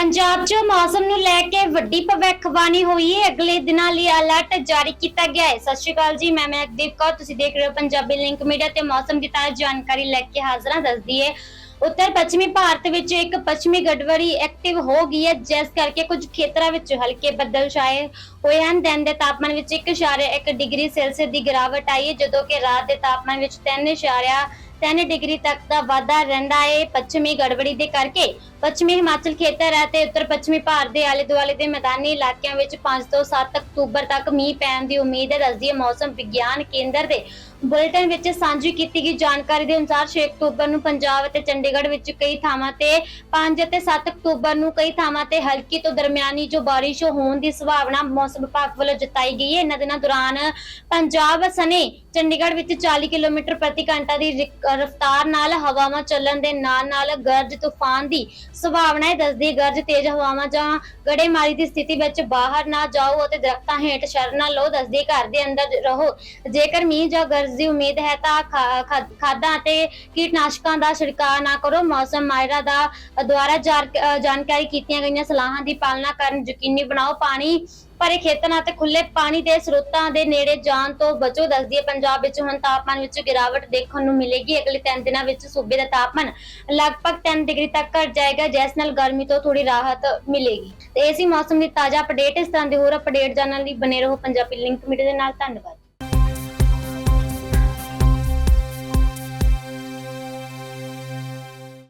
ਪੰਜਾਬ 'ਚ ਮੌਸਮ ਨੂੰ ਲੈ ਕੇ ਵੱਡੀ ਭਵਿੱਖਬਾਣੀ ਹੋਈ ਹੈ। ਅਗਲੇ ਦਿਨਾਂ ਲਈ ਅਲਰਟ ਜਾਰੀ ਕੀਤਾ ਗਿਆ ਹੈ। ਸਤਿ ਸ਼੍ਰੀ ਅਕਾਲ ਜੀ, ਮੈਂ ਮਹਿਕਦੀਪ ਕੌਰ। ਤੁਸੀਂ ਦੇਖ ਰਹੇ ਹੋ ਪੰਜਾਬੀ ਲਿੰਕ ਮੀਡੀਆ ਤੇ ਮੌਸਮ ਦੀ ਤਾਜ਼ਾ ਜਾਣਕਾਰੀ ਲੈ ਕੇ ਹਾਜ਼ਰਾਂ ਦੱਸਦੀ ਹੈ। ਉੱਤਰ ਪੱਛਮੀ ਭਾਰਤ ਵਿੱਚ ਇੱਕ ਪੱਛਮੀ ਗੜਬੜੀ ਐਕਟਿਵ ਹੋ ਗਈ ਹੈ। ਜਿਸ ਕਰਕੇ ਕੁਝ ਖੇਤਰਾਂ ਵਿੱਚ ਹਲਕੇ ਬੱਦਲ ਛਾਏ ਹੋਏ ਹਨ। ਦਿਨ ਦੇ ਤਾਪਮਾਨ ਵਿੱਚ 1.1 ਡਿਗਰੀ ਸੈਲਸੀਅਸ ਦੀ ਗਿਰਾਵਟ ਆਈ ਹੈ। ਜਦੋਂ ਕਿ ਰਾਤ ਦੇ ਤਾਪਮਾਨ ਵਿੱਚ 3.3 ਡਿਗਰੀ ਤੱਕ ਦਾ ਵਾਧਾ ਰਹਿੰਦਾ ਹੈ। ਪੱਛਮੀ ਗੜਬੜੀ ਦੇ ਕਰਕੇ ਪੱਛਮੀ ਹਿਮਾਚਲ ਖੇਤਰ ਅਤੇ ਉੱਤਰ ਪੱਛਮੀ ਭਾਰਤ ਦੇ ਆਲੇ ਦੁਆਲੇ ਦੇ ਮੈਦਾਨੀ ਇਲਾਕਿਆਂ ਵਿੱਚ 5 ਤੋਂ 7 ਅਕਤੂਬਰ ਤੱਕ ਮੀਂਹ ਪੈਣ ਦੀ ਉਮੀਦ ਹੈ ਦੱਸਦੀ ਹੈ। ਮੌਸਮ ਵਿਗਿਆਨ ਕੇਂਦਰ ਦੇ ਬੁਲੇਟਿਨ ਵਿੱਚ ਸਾਂਝੀ ਕੀਤੀ ਗਈ ਜਾਣਕਾਰੀ ਦੇ ਅਨੁਸਾਰ 6 ਅਕਤੂਬਰ ਨੂੰ ਪੰਜਾਬ ਅਤੇ ਚੰਡੀਗੜ੍ਹ ਵਿੱਚ ਕਈ ਥਾਵਾਂ ਤੇ 5 ਅਤੇ 7 ਅਕਤੂਬਰ ਨੂੰ ਕਈ ਥਾਵਾਂ ਤੇ ਹਲਕੀ ਤੋਂ ਦਰਮਿਆਨੀ ਜੋ ਬਾਰਿਸ਼ ਹੋਣ ਦੀ ਸੰਭਾਵਨਾ ਮੌਸਮ ਵਿਭਾਗ ਵੱਲੋਂ ਜਤਾਈ ਗਈ ਹੈ। ਇਹਨਾਂ ਦਿਨਾਂ ਦੌਰਾਨ ਪੰਜਾਬ ਸਣੇ ਚੰਡੀਗੜ੍ਹ ਵਿੱਚ 40 ਕਿਲੋਮੀਟਰ ਪ੍ਰਤੀ ਘੰਟਾ ਦੀ ਰਫ਼ਤਾਰ ਨਾਲ ਹਵਾਵਾਂ ਚੱਲਣ ਦੇ ਨਾਲ ਨਾਲ ਗਰਜ ਤੂਫਾਨ ਦੀ ਸੰਭਾਵਨਾ ਦੱਸਦੀ ਗਰਜ ਤੇਜ਼ ਹਵਾਵਾਂ ਜਾਂ ਗੜੇਮਾਰੀ ਦੀ ਸਥਿਤੀ ਵਿੱਚ ਬਾਹਰ ਨਾ ਜਾਓ ਅਤੇ ਦਰਖਤਾਂ ਹੇਠ ਸ਼ਰਨ ਨਾ ਲਓ, ਦੱਸਦੀ ਘਰ ਦੇ ਅੰਦਰ ਰਹੋ। ਜੇਕਰ ਮੀਂਹ ਜਾਂ ਗਰਜ ਦੀ ਉਮੀਦ ਹੈ ਤਾਂ ਖਾ- ਖਾਦਾਂ ਅਤੇ ਕੀਟਨਾਸ਼ਕਾਂ ਦਾ ਛਿੜਕਾਅ ਨਾ ਕਰੋ। ਮੌਸਮ ਮਾਹਿਰਾਂ ਦਾ ਦੁਆਰਾ ਜਾਰ- ਜਾਣਕਾਰੀ ਕੀਤੀਆਂ ਗਈਆਂ ਸਲਾਹਾਂ ਦੀ ਪਾਲਣਾ ਕਰਨ ਯਕੀਨੀ ਬਣਾਓ। ਪਾਣੀ ਭਰੇ ਖੇਤਾਂ ਅਤੇ ਖੁੱਲੇ ਪਾਣੀ ਦੇ ਸਰੋਤਾਂ ਦੇ ਨੇੜੇ ਜਾਣ ਤੋਂ ਬਚੋ ਦੱਸਦੀ ਹੈ। ਪੰਜਾਬ ਵਿੱਚ ਹੁਣ ਤਾਪਮਾਨ ਵਿੱਚ ਗਿਰਾਵਟ ਦੇਖਣ ਨੂੰ ਮਿਲੇਗੀ। ਅਗਲੇ 3 ਦਿਨਾਂ ਵਿੱਚ ਸੂਬੇ ਦਾ ਤਾਪਮਾਨ ਲਗਭਗ 3 ਡਿਗਰੀ ਤੱਕ ਘਟ ਜਾਏਗਾ, ਜਿਸ ਨਾਲ ਗਰਮੀ ਤੋਂ ਥੋੜੀ ਰਾਹਤ ਮਿਲੇਗੀ। ਤੇ ਇਸੇ ਮੌਸਮ ਦੀ ਤਾਜ਼ਾ ਅਪਡੇਟ ਇਸ ਤਰ੍ਹਾਂ ਦੇ ਹੋਰ ਅਪਡੇਟ ਜਾਣਨ ਲਈ ਬਨੇ ਰਹੋ ਪੰਜਾਬੀ ਲਿੰਕ ਮੀਡੀਆ ਦੇ ਨਾਲ। ਧੰਨਵਾਦ।